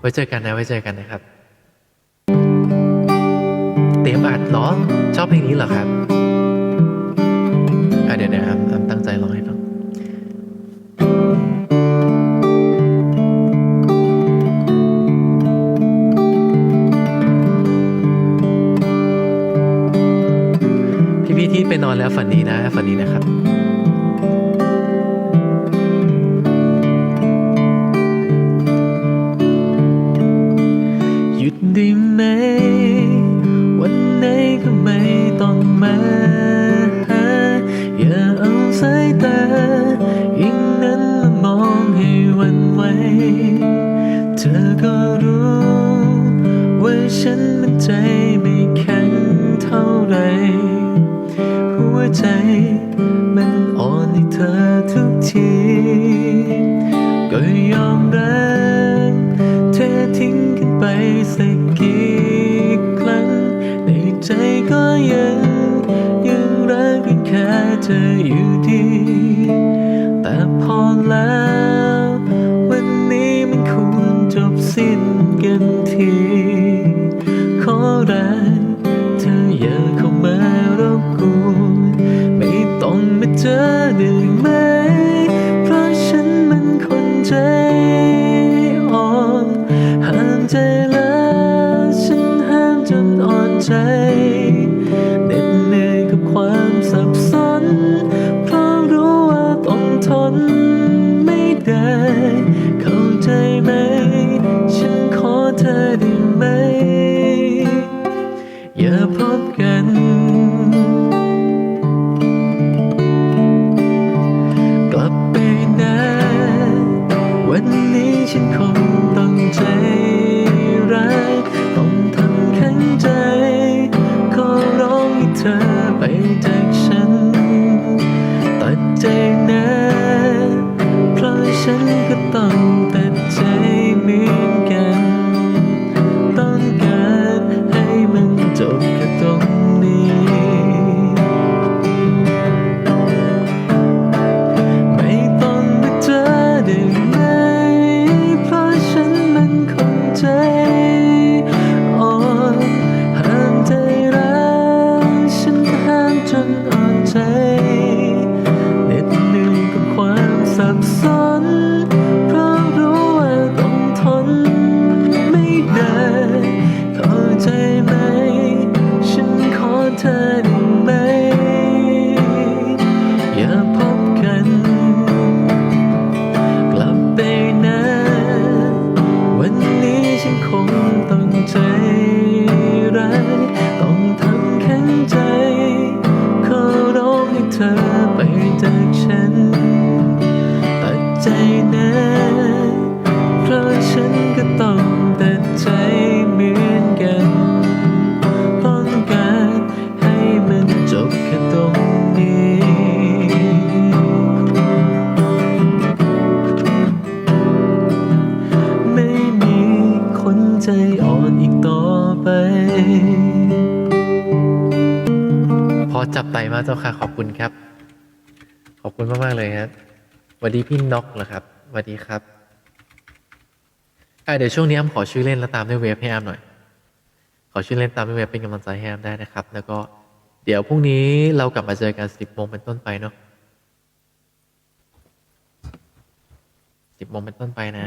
ไว้เจอกันนะไว้เจอกันนะครับ เตรียมอัดเหรอ ชอบเพลงนี้เหรอครับอะเดี๋ยวเดี๋ยวอำอำตั้งใจร้องให้ฟังพี่ๆที่ไปนอนแล้วฝันดีนะฝันดีนะครับ ใจ มันอ่อนให้เธอทุกที ก็ยอมรับเธอทิ้งกันไปสักกี่ครั้ง ในใจก็ยัง ยังรักยังแค่เธอ น ฉันก็ต้องตัดใจเหมือนกัน ต้องการให้มันจบแค่ตรงนี้ ไม่ต้องมาเจอได้ไหมเพราะฉันมันคนใจอ่อนห้ามใจร้ายฉันห้ามจนอ่อนใจ องให้เธอไปจากฉัน ตัดใจนะ เพราะฉันก็ต้องตัดใจเหมือนกัน ต้องการให้มันจบแค่ตรงนี้ ไม่มีคนใจอ่อนอีกต่อไป อจับไตมาเจ้าค่ะ ขอบคุณครับ ขอบคุณมาก ๆ เลยครับสวัสดีพี่น็อกเหรอครับสวัสดีครับอะเดี๋ยวช่วงนี้อ้ำขอชื่อเล่นแล้วตามด้วยเวฟให้อ้ำหน่อย ขอชื่อเล่นตามด้วยเวฟเป็นกำลังใจให้อ้ำได้นะครับ แล้วก็เดี๋ยวพรุ่งนี้เรากลับมาเจอกันสิบโมงเป็นต้นไปเนาะสิบโมงเป็นต้นไปนะ